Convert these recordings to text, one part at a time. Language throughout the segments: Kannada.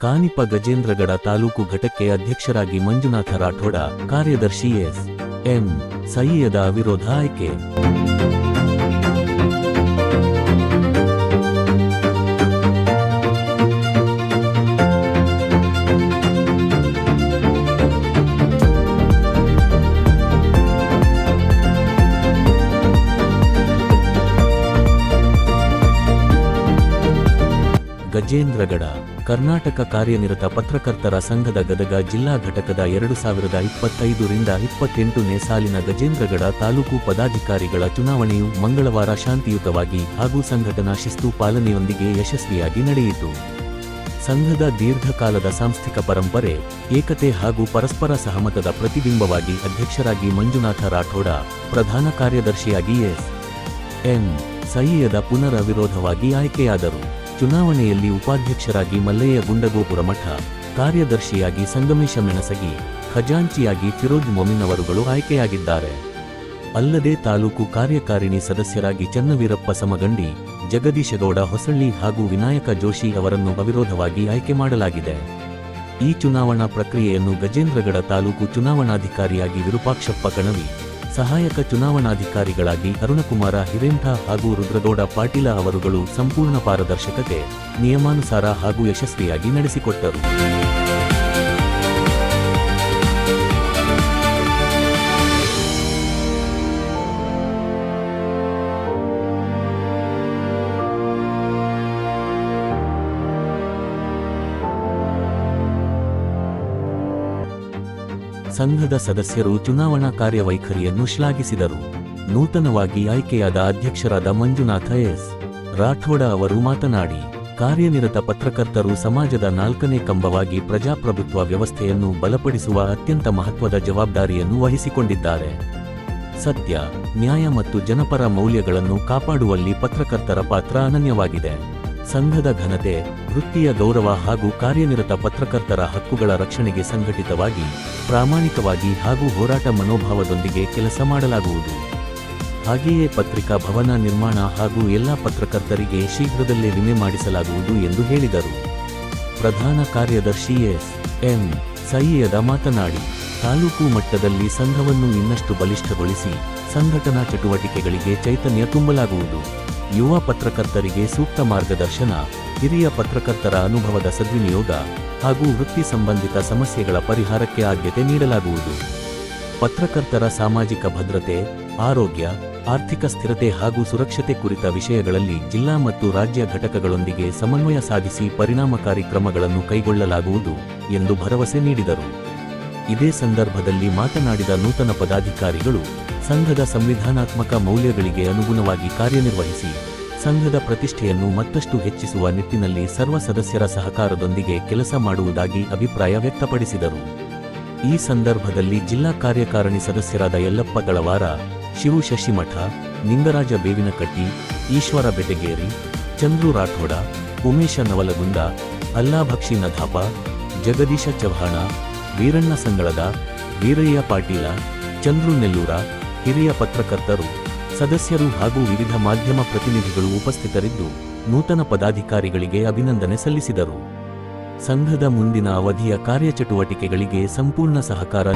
ಕಾನಿಪ ಗಜೇಂದ್ರಗಡ ತಾಲೂಕು ಘಟಕ್ಕೆ ಅಧ್ಯಕ್ಷರಾಗಿ ಮಂಜುನಾಥ ರಾಠೋಡ ಕಾರ್ಯದರ್ಶಿ ಎಸ್ ಎಂ ಸೈಯದ ಅವಿರೋಧ ಆಯ್ಕೆ. ಗಜೇಂದ್ರಗಡ ಕರ್ನಾಟಕ ಕಾರ್ಯನಿರತ ಪತ್ರಕರ್ತರ ಸಂಘದ ಗದಗ ಜಿಲ್ಲಾ ಘಟಕದ ಎರಡು ಸಾವಿರದ ಇಪ್ಪತ್ತೈದರಿಂದ ಇಪ್ಪತ್ತೆಂಟನೇ ಸಾಲಿನ ಗಜೇಂದ್ರಗಡ ತಾಲೂಕು ಪದಾಧಿಕಾರಿಗಳ ಚುನಾವಣೆಯು ಮಂಗಳವಾರ ಶಾಂತಿಯುತವಾಗಿ ಹಾಗೂ ಸಂಘಟನಾ ಶಿಸ್ತು ಪಾಲನೆಯೊಂದಿಗೆ ಯಶಸ್ವಿಯಾಗಿ ನಡೆಯಿತು. ಸಂಘದ ದೀರ್ಘಕಾಲದ ಸಾಂಸ್ಥಿಕ ಪರಂಪರೆ, ಏಕತೆ ಹಾಗೂ ಪರಸ್ಪರ ಸಹಮತದ ಪ್ರತಿಬಿಂಬವಾಗಿ ಅಧ್ಯಕ್ಷರಾಗಿ ಮಂಜುನಾಥ ರಾಠೋಡ, ಪ್ರಧಾನ ಕಾರ್ಯದರ್ಶಿಯಾಗಿ ಎಸ್ ಎಂ ಸೈಯದ ಪುನರ್ ಅವಿರೋಧವಾಗಿ ಆಯ್ಕೆಯಾದರು. ಚುನಾವಣೆಯಲ್ಲಿ ಉಪಾಧ್ಯಕ್ಷರಾಗಿ ಮಲ್ಲಯ್ಯ ಗುಂಡಗೋಪುರ ಮಠ, ಕಾರ್ಯದರ್ಶಿಯಾಗಿ ಸಂಗಮೇಶ ಮೆಣಸಗಿ, ಖಜಾಂಚಿಯಾಗಿ ಫಿರೋಜ್ ಮೊಮಿನ್ ಅವರುಗಳು ಆಯ್ಕೆಯಾಗಿದ್ದಾರೆ. ಅಲ್ಲದೆ ತಾಲೂಕು ಕಾರ್ಯಕಾರಿಣಿ ಸದಸ್ಯರಾಗಿ ಚನ್ನವೀರಪ್ಪ ಸಮಗಂಡಿ ಜಗದೀಶಗೌಡ ಹೊಸಳ್ಳಿ ಹಾಗೂ ವಿನಾಯಕ ಜೋಶಿ ಅವರನ್ನು ಅವಿರೋಧವಾಗಿ ಆಯ್ಕೆ ಮಾಡಲಾಗಿದೆ. ಈ ಚುನಾವಣಾ ಪ್ರಕ್ರಿಯೆಯನ್ನು ಗಜೇಂದ್ರಗಡ ತಾಲೂಕು ಚುನಾವಣಾಧಿಕಾರಿಯಾಗಿ ವಿರೂಪಾಕ್ಷಪ್ಪ ಕಣವಿ ಸಹಾಯಕ ಚುನಾವಣಾಧಿಕಾರಿಗಳಾಗಿ ಅರುಣಕುಮಾರ ಹಿರೇಂಠ ಹಾಗೂ ರುದ್ರಗೌಡ ಪಾಟೀಲ ಅವರುಗಳು ಸಂಪೂರ್ಣ ಪಾರದರ್ಶಕತೆ ನಿಯಮಾನುಸಾರ ಹಾಗೂ ಯಶಸ್ವಿಯಾಗಿ ನಡೆಸಿಕೊಟ್ಟರು. ಸಂಘದ ಸದಸ್ಯರು ಚುನಾವಣಾ ಕಾರ್ಯವೈಖರಿಯನ್ನು ಶ್ಲಾಘಿಸಿದರು. ನೂತನವಾಗಿ ಆಯ್ಕೆಯಾದ ಅಧ್ಯಕ್ಷರಾದ ಮಂಜುನಾಥ ಎಸ್. ರಾಠೋಡ ಅವರು ಮಾತನಾಡಿ, ಕಾರ್ಯನಿರತ ಪತ್ರಕರ್ತರು ಸಮಾಜದ ನಾಲ್ಕನೇ ಕಂಬವಾಗಿ ಪ್ರಜಾಪ್ರಭುತ್ವ ವ್ಯವಸ್ಥೆಯನ್ನು ಬಲಪಡಿಸುವ ಅತ್ಯಂತ ಮಹತ್ವದ ಜವಾಬ್ದಾರಿಯನ್ನು ವಹಿಸಿಕೊಂಡಿದ್ದಾರೆ. ಸತ್ಯ, ನ್ಯಾಯ ಮತ್ತು ಜನಪರ ಮೌಲ್ಯಗಳನ್ನು ಕಾಪಾಡುವಲ್ಲಿ ಪತ್ರಕರ್ತರ ಪಾತ್ರ ಅನನ್ಯವಾಗಿದೆ. ಸಂಘದ ಘನತೆ, ವೃತ್ತಿಯ ಗೌರವ ಹಾಗೂ ಕಾರ್ಯನಿರತ ಪತ್ರಕರ್ತರ ಹಕ್ಕುಗಳ ರಕ್ಷಣೆಗೆ ಸಂಘಟಿತವಾಗಿ, ಪ್ರಾಮಾಣಿಕವಾಗಿ ಹಾಗೂ ಹೋರಾಟ ಮನೋಭಾವದೊಂದಿಗೆ ಕೆಲಸ ಮಾಡಲಾಗುವುದು. ಹಾಗೆಯೇ ಪತ್ರಿಕಾ ಭವನ ನಿರ್ಮಾಣ ಹಾಗೂ ಎಲ್ಲ ಪತ್ರಕರ್ತರಿಗೆ ಶೀಘ್ರದಲ್ಲೇ ವಿಮೆ ಮಾಡಿಸಲಾಗುವುದು ಎಂದು ಹೇಳಿದರು. ಪ್ರಧಾನ ಕಾರ್ಯದರ್ಶಿ ಎಸ್. ಎಂ. ಸೈಯದ ಮಾತನಾಡಿ. ತಾಲೂಕು ಮಟ್ಟದಲ್ಲಿ ಸಂಘವನ್ನು ಇನ್ನಷ್ಟು ಬಲಿಷ್ಠಗೊಳಿಸಿ ಸಂಘಟನಾ ಚಟುವಟಿಕೆಗಳಿಗೆ ಚೈತನ್ಯ ತುಂಬಲಾಗುವುದು. ಯುವ ಪತ್ರಕರ್ತರಿಗೆ ಸೂಕ್ತ ಮಾರ್ಗದರ್ಶನ, ಹಿರಿಯ ಪತ್ರಕರ್ತರ ಅನುಭವದ ಸದ್ವಿನಿಯೋಗ ಹಾಗೂ ವೃತ್ತಿ ಸಂಬಂಧಿತ ಸಮಸ್ಯೆಗಳ ಪರಿಹಾರಕ್ಕೆ ಆದ್ಯತೆ ನೀಡಲಾಗುವುದು. ಪತ್ರಕರ್ತರ ಸಾಮಾಜಿಕ ಭದ್ರತೆ, ಆರೋಗ್ಯ, ಆರ್ಥಿಕ ಸ್ಥಿರತೆ ಹಾಗೂ ಸುರಕ್ಷತೆ ಕುರಿತ ವಿಷಯಗಳಲ್ಲಿ ಜಿಲ್ಲಾ ಮತ್ತು ರಾಜ್ಯ ಘಟಕಗಳೊಂದಿಗೆ ಸಮನ್ವಯ ಸಾಧಿಸಿ ಪರಿಣಾಮಕಾರಿ ಕ್ರಮಗಳನ್ನು ಕೈಗೊಳ್ಳಲಾಗುವುದು ಎಂದು ಭರವಸೆ ನೀಡಿದರು. ಇದೇ ಸಂದರ್ಭದಲ್ಲಿ ಮಾತನಾಡಿದ ನೂತನ ಪದಾಧಿಕಾರಿಗಳು, ಸಂಘದ ಸಂವಿಧಾನಾತ್ಮಕ ಮೌಲ್ಯಗಳಿಗೆ ಅನುಗುಣವಾಗಿ ಕಾರ್ಯನಿರ್ವಹಿಸಿ, ಸಂಘದ ಪ್ರತಿಷ್ಠೆಯನ್ನು ಮತ್ತಷ್ಟು ಹೆಚ್ಚಿಸುವ ನಿಟ್ಟಿನಲ್ಲಿ ಸರ್ವ ಸದಸ್ಯರ ಸಹಕಾರದೊಂದಿಗೆ ಕೆಲಸ ಮಾಡುವುದಾಗಿ ಅಭಿಪ್ರಾಯ ವ್ಯಕ್ತಪಡಿಸಿದರು. ಈ ಸಂದರ್ಭದಲ್ಲಿ ಜಿಲ್ಲಾ ಕಾರ್ಯಕಾರಿಣಿ ಸದಸ್ಯರಾದ ಯಲ್ಲಪ್ಪ ತಳವಾರ, ಶಿವು ಶಶಿಮಠ, ನಿಂಗರಾಜ ಬೇವಿನಕಟ್ಟಿ, ಈಶ್ವರ ಬೆಟಗೇರಿ, ಚಂದ್ರು ರಾಠೋಡ, ಉಮೇಶ ನವಲಗುಂದ, ಅಲ್ಲಾಭಕ್ಷಿ ನಧಾಪ, ಜಗದೀಶ ಚವ್ಹಾಣ ವೀರಣ್ಣ ಸಂಗಳದ, ವೀರಯ್ಯ ಪಾಟೀಲ, ಚಂದ್ರು ನೆಲ್ಲೂರ, ಹಿರಿಯ ಪತ್ರಕರ್ತರು, ಸದಸ್ಯರು ಹಾಗೂ ವಿವಿಧ ಮಾಧ್ಯಮ ಪ್ರತಿನಿಧಿಗಳು ಉಪಸ್ಥಿತರಿದ್ದು ನೂತನ ಪದಾಧಿಕಾರಿಗಳಿಗೆ ಅಭಿನಂದನೆ ಸಲ್ಲಿಸಿದರು. ಸಂಘದ ಮುಂದಿನ ಅವಧಿಯ ಕಾರ್ಯಚಟುವಟಿಕೆಗಳಿಗೆ ಸಂಪೂರ್ಣ ಸಹಕಾರ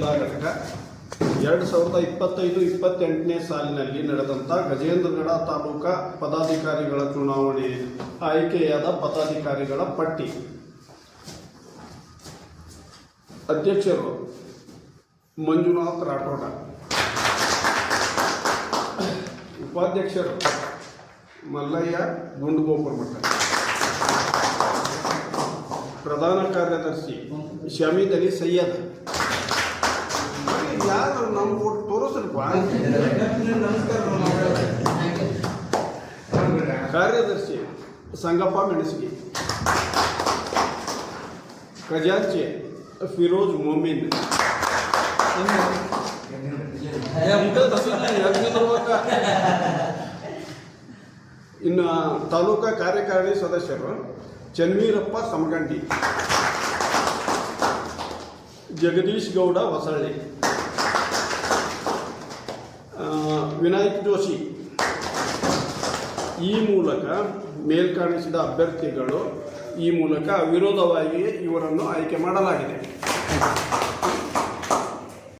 ಜಿಲ್ಲಾ ಘಟಕ. ಎರಡು ಸಾವಿರದ ಇಪ್ಪತ್ತೈದು, ಇಪ್ಪತ್ತೆಂಟನೇ ಸಾಲಿನಲ್ಲಿ ನಡೆದಂಥ ಗಜೇಂದ್ರಗಡ ತಾಲೂಕಾ ಪದಾಧಿಕಾರಿಗಳ ಚುನಾವಣೆ ಆಯ್ಕೆಯಾದ ಪದಾಧಿಕಾರಿಗಳ ಪಟ್ಟಿ. ಅಧ್ಯಕ್ಷರು ಮಂಜುನಾಥ್ ರಾಠೋಡ. ಉಪಾಧ್ಯಕ್ಷರು ಮಲ್ಲಯ್ಯ ಗುಂಡುಗೋಪುರ ಮಠ. ಪ್ರಧಾನ ಕಾರ್ಯದರ್ಶಿ ಶಮೀದ್ ಅಲಿ ಸೈಯದ್. ಯಾರು ನಮ್ಮ ಕೊಟ್ಟು ತೋರಿಸ್ರಪ್ಪ ಕಾರ್ಯದರ್ಶಿ ಸಂಗಪ್ಪ ಮೆಣಸಿಗೆ. ಖಜಾಂಚಿ ಫಿರೋಜ್ ಮೊಮಿನ್. ಇನ್ನು ತಾಲೂಕಾ ಕಾರ್ಯಕಾರಿಣಿ ಸದಸ್ಯರು ಚನ್ವೀರಪ್ಪ ಸಮಗಂಡಿ. ಜಗದೀಶ್ ಗೌಡ ಹೊಸಳ್ಳಿ. ವಿನಾಯಕ್ ಜೋಶಿ. ಈ ಮೂಲಕ ಮೇಲ್ಕಾಣಿಸಿದ ಅಭ್ಯರ್ಥಿಗಳು ಈ ಮೂಲಕ ಅವಿರೋಧವಾಗಿ ಇವರನ್ನು ಆಯ್ಕೆ ಮಾಡಲಾಗಿದೆ.